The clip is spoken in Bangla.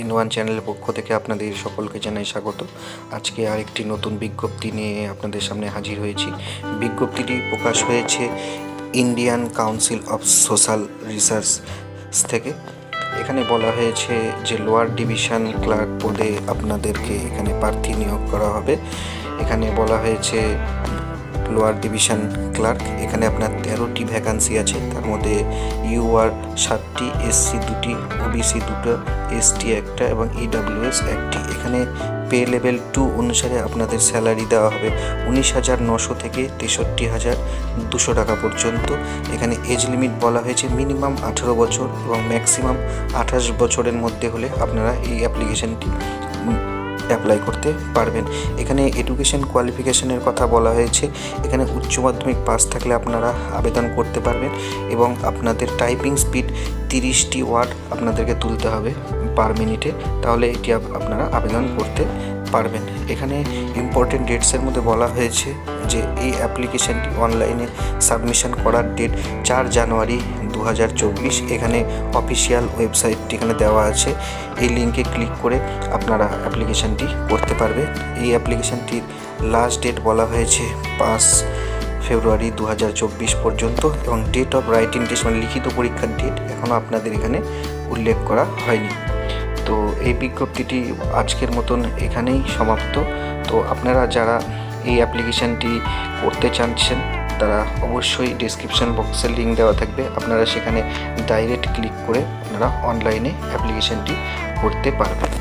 ইন ওয়ান চ্যানেলের পক্ষ থেকে আপনাদের সকলকে জানাই স্বাগত। আজকে আরেকটি নতুন বিজ্ঞপ্তি নিয়ে আপনাদের সামনে হাজির হয়েছি। বিজ্ঞপ্তিটি প্রকাশ হয়েছে Indian council of social research থেকে। এখানে বলা হয়েছে যে লোয়ার ডিভিশন ক্লার্ক পদে আপনাদেরকে এখানে প্রার্থী নিয়োগ করা হবে। এখানে বলা হয়েছে লোয়ার ডিভিশন ক্লার্ক। এখানে আপনার তেরোটি ভ্যাকান্সি আছে। তার মধ্যে ইউআর সাতটি, এসসি দুটি, ওবিসি দুটো, এসটি একটা এবং ইডাব্লিউএস একটি। এখানে পে লেভেল টু অনুসারে আপনাদের স্যালারি দেওয়া হবে উনিশ হাজার নশো থেকে তেষট্টি হাজার দুশো টাকা পর্যন্ত। এখানে এজ লিমিট বলা হয়েছে মিনিমাম আঠেরো বছর এবং ম্যাক্সিমাম আঠাশ বছরের মধ্যে হলে আপনারা এই অ্যাপ্লিকেশনটি অ্যাপ্লাই করতে পারবেন। এখানে এডুকেশন কোয়ালিফিকেশনের কথা বলা হয়েছে। এখানে উচ্চ মাধ্যমিক পাস থাকলে আপনারা আবেদন করতে পারবেন এবং আপনাদের টাইপিং স্পিড তিরিশটি ওয়ার্ড আপনাদেরকে তুলতে হবে পার মিনিটে তাহলে এটি আপ- আপনারা আবেদন করতে পারবেন। এখানে ইম্পর্টেন্ট ডেটসের মধ্যে বলা হয়েছে যে এই অ্যাপ্লিকেশনটি অনলাইনে সাবমিশন করার ডেট চার জানুয়ারি দু হাজার চব্বিশ। এখানে অফিসিয়াল ওয়েবসাইটটি এখানে দেওয়া আছে। এই লিঙ্কে ক্লিক করে আপনারা অ্যাপ্লিকেশনটি করতে পারবেন এই অ্যাপ্লিকেশনটির লাস্ট ডেট বলা হয়েছে পাঁচ ফেব্রুয়ারি দু হাজার চব্বিশ পর্যন্ত এবং ডেট অফ রাইটিং টেস্ট মানে লিখিত পরীক্ষার ডেট এখনও আপনাদের এখানে উল্লেখ করা হয়নি। তো এই বিজ্ঞপ্তিটি আজকের মতন এখানেই সমাপ্ত। তো আপনারা যারা এই অ্যাপ্লিকেশানটি করতে চাচ্ছেন, তারা অবশ্যই ডিসক্রিপশান বক্সে লিঙ্ক দেওয়া থাকবে। আপনারা সেখানে ডাইরেক্ট ক্লিক করে আপনারা অনলাইনে অ্যাপ্লিকেশানটি করতে পারবেন।